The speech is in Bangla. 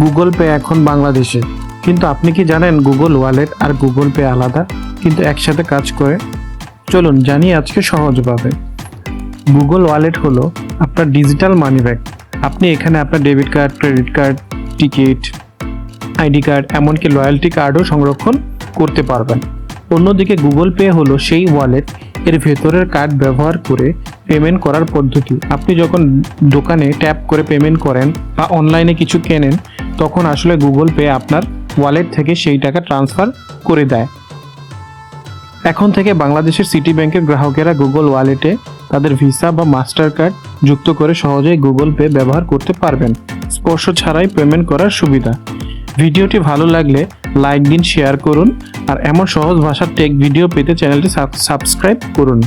গুগল পে এখন বাংলাদেশে। কিন্তু আপনি কি জানেন গুগল ওয়ালেট আর গুগল পে আলাদা? কিন্তু একসাথে কাজ করে? চলুন জানি আজকে সহজভাবে। গুগল ওয়ালেট হলো আপনার ডিজিটাল মানি ব্যাগ। আপনি এখানে আপনার debit card, credit card, ticket, ID card, এমনকি লয়্যালটি কার্ডও সংরক্ষণ করতে পারবেন। অন্যদিকে গুগল পে হলো সেই ওয়ালেট, এর ভেতরের কার্ড ব্যবহার করে পেমেন্ট করার পদ্ধতি। আপনি যখন দোকানে ট্যাপ করে পেমেন্ট করেন বা অনলাইনে কিছু কেনেন, তখন আসলে গুগল পে আপনার ওয়ালেট থেকে সেই টাকা ট্রান্সফার করে দেয়। এখন থেকে বাংলাদেশের সিটি ব্যাংকের গ্রাহকেরা গুগল ওয়ালেটে তাদের ভিসা বা মাস্টার কার্ড যুক্ত করে সহজেই গুগল পে ব্যবহার করতে পারবেন। স্পর্শ ছাড়াই পেমেন্ট করার সুবিধা। ভিডিওটি ভালো লাগলে লাইক দিন শেয়ার করুন আর এমন সহজ ভাষার টেক ভিডিও পেতে চ্যানেলটি সাবস্ক্রাইব করুন।